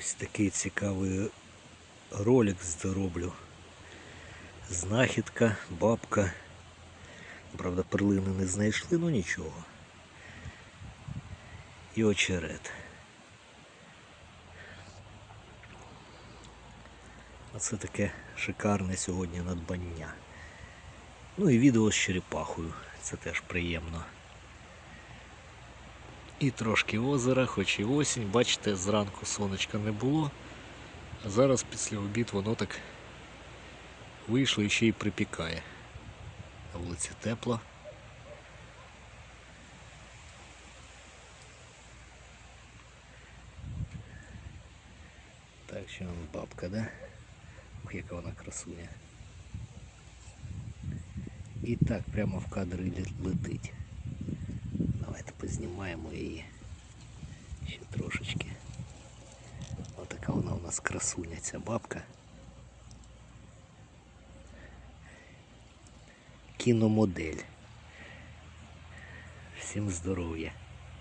Ось такий цікавий ролик зроблю. Знахідка, бабка. Правда, перлини не знайшли, ну нічого. І очерет. Оце таке шикарне сьогодні надбання. Ну і відео з черепахою. Це теж приємно. І трошки озера, хоч і осінь. Бачите, зранку сонечка не було. А зараз після обід воно так вийшло і ще й припікає. На вулиці тепло. Так, що вон бабка, да? Ох, яка вона красуня. І так прямо в кадр летить. Давайте познімаємо її ще трошечки. Отака вона у нас красуня, ця бабка. Кіномодель. Всім здоров'я.